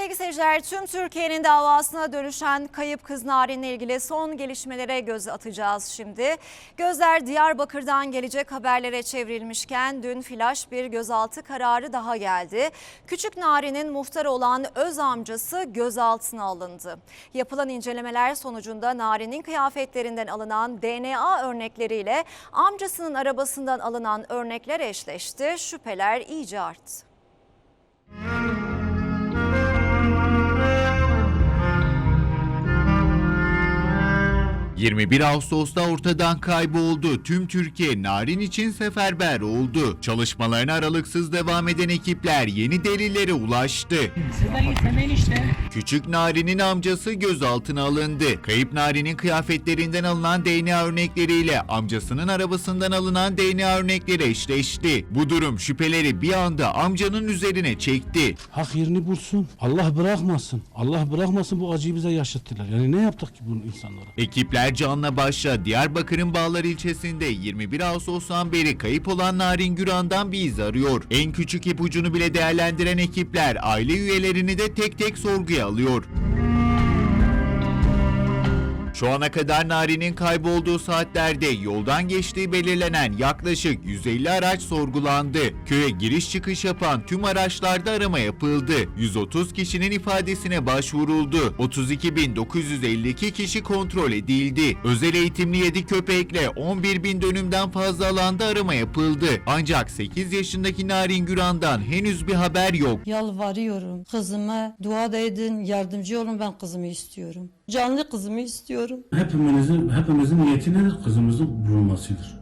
Sevgili seyirciler, tüm Türkiye'nin davasına dönüşen kayıp kız Narin'le ilgili son gelişmelere göz atacağız şimdi. Gözler Diyarbakır'dan gelecek haberlere çevrilmişken dün flash bir gözaltı kararı daha geldi. Küçük Narin'in muhtar olan öz amcası gözaltına alındı. Yapılan incelemeler sonucunda Narin'in kıyafetlerinden alınan DNA örnekleriyle amcasının arabasından alınan örnekler eşleşti. Şüpheler iyice arttı. 21 Ağustos'ta ortadan kayboldu. Tüm Türkiye Narin için seferber oldu. Çalışmalarına aralıksız devam eden ekipler yeni delillere ulaştı. İşte. Küçük Narin'in amcası gözaltına alındı. Kayıp Narin'in kıyafetlerinden alınan DNA örnekleriyle amcasının arabasından alınan DNA örnekleri eşleşti. Bu durum şüpheleri bir anda amcanın üzerine çekti. Hak yerini bulsun. Allah bırakmasın. Allah bırakmasın bu acıyı bize yaşattılar. Yani ne yaptık ki bunu insanlara? Ekipler canla başla Diyarbakır'ın Bağlar ilçesinde 21 Ağustos'tan beri kayıp olan Narin Güran'dan bir iz arıyor. En küçük ipucunu bile değerlendiren ekipler aile üyelerini de tek tek sorguya alıyor. Şu ana kadar Nari'nin kaybolduğu saatlerde yoldan geçtiği belirlenen yaklaşık 150 araç sorgulandı. Köye giriş çıkış yapan tüm araçlarda arama yapıldı. 130 kişinin ifadesine başvuruldu. 32.952 kişi kontrol edildi. Özel eğitimli 7 köpekle 11.000 dönümden fazla alanda arama yapıldı. Ancak 8 yaşındaki Narin Güran'dan henüz bir haber yok. Yalvarıyorum. Kızıma dua da edin, yardımcı olun ben kızımı istiyorum. Canlı kızımı istiyorum. Hepimizin, hepimizin niyeti nedir? Kızımızın bulunmasıdır.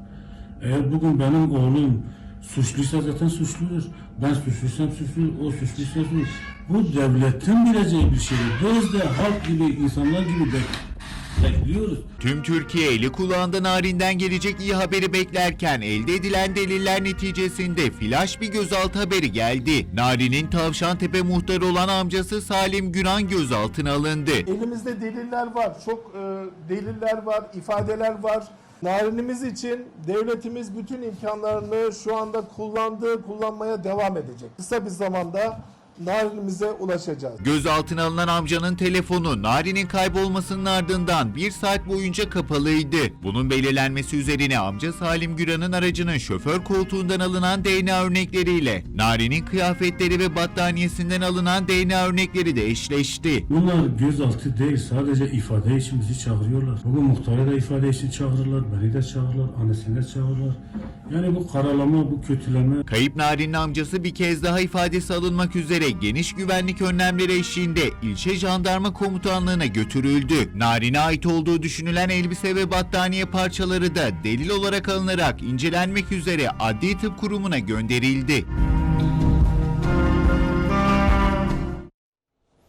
Eğer bugün benim oğlum suçluysa zaten suçludur. Ben suçluysam suçlu, o suçluysa suçlu. Bu devletin bileceği bir şeydir. Biz de halk gibi, insanlar gibi bek- bekliyoruz. Tüm Türkiye eli kulağında Narin'den gelecek iyi haberi beklerken elde edilen deliller neticesinde flash bir gözaltı haberi geldi. Narin'in Tavşantepe muhtarı olan amcası Salim Güran gözaltına alındı. Elimizde deliller var, çok e, deliller var, ifadeler var. Narinimiz için devletimiz bütün imkanlarını şu anda kullandığı, kullanmaya devam edecek. Kısa bir zamanda narinimize ulaşacağız. Gözaltına alınan amcanın telefonu Narin'in kaybolmasının ardından bir saat boyunca kapalıydı. Bunun belirlenmesi üzerine amca Salim Güran'ın aracının şoför koltuğundan alınan DNA örnekleriyle Narin'in kıyafetleri ve battaniyesinden alınan DNA örnekleri de eşleşti. Bunlar gözaltı değil sadece ifade için bizi çağırıyorlar. Bugün muhtarı da ifade için çağırırlar, beni de çağırırlar, annesini de çağırırlar. Yani bu karalama, bu kötüleme Kayıp Narin'in amcası bir kez daha ifadesi alınmak üzere geniş güvenlik önlemleri eşliğinde ilçe jandarma komutanlığına götürüldü. Narin'e ait olduğu düşünülen elbise ve battaniye parçaları da delil olarak alınarak incelenmek üzere Adli Tıp Kurumu'na gönderildi.